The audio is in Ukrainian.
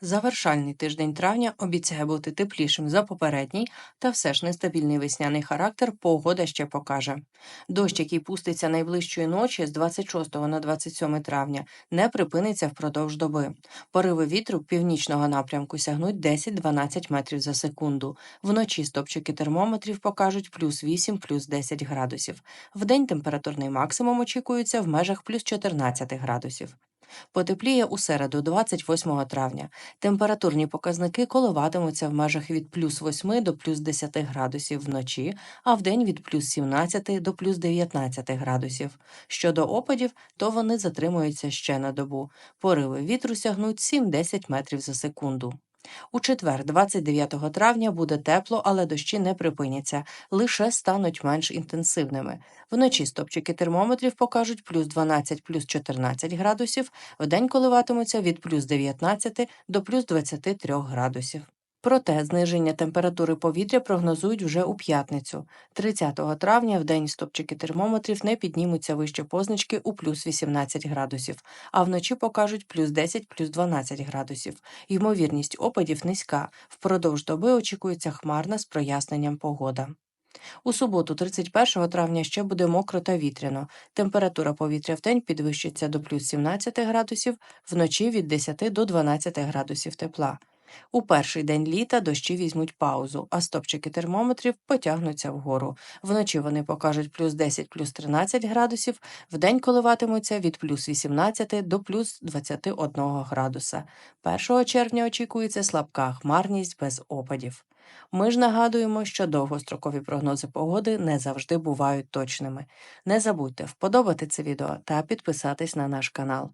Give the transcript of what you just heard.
Завершальний тиждень травня обіцяє бути теплішим за попередній, та все ж нестабільний весняний характер погода ще покаже. Дощ, який пуститься найближчої ночі з 26 на 27 травня, не припиниться впродовж доби. Пориви вітру північного напрямку сягнуть 10-12 метрів за секунду. Вночі стопчики термометрів покажуть плюс 8, плюс 10 градусів. Вдень температурний максимум очікується в межах плюс 14 градусів. Потепліє у середу, 28 травня. Температурні показники коливатимуться в межах від плюс 8 до плюс 10 градусів вночі, а вдень від плюс 17 до плюс 19 градусів. Щодо опадів, то вони затримуються ще на добу. Пориви вітру сягнуть 7-10 метрів за секунду. У четвер, 29 травня, буде тепло, але дощі не припиняться, лише стануть менш інтенсивними. Вночі стопчики термометрів покажуть плюс 12, плюс 14 градусів, вдень коливатимуться від плюс 19 до плюс 23 градусів. Проте зниження температури повітря прогнозують вже у п'ятницю. 30 травня в день стопчики термометрів не піднімуться вище позначки у плюс 18 градусів, а вночі покажуть плюс 10, плюс 12 градусів. Ймовірність опадів низька. Впродовж доби очікується хмарна з проясненням погода. У суботу, 31 травня, ще буде мокро та вітряно. Температура повітря в день підвищиться до плюс 17 градусів, вночі від 10 до 12 градусів тепла. У перший день літа дощі візьмуть паузу, а стопчики термометрів потягнуться вгору. Вночі вони покажуть плюс 10, плюс 13 градусів, вдень коливатимуться від плюс 18 до плюс 21 градуса. 1 червня очікується слабка хмарність без опадів. Ми ж нагадуємо, що довгострокові прогнози погоди не завжди бувають точними. Не забудьте вподобати це відео та підписатись на наш канал.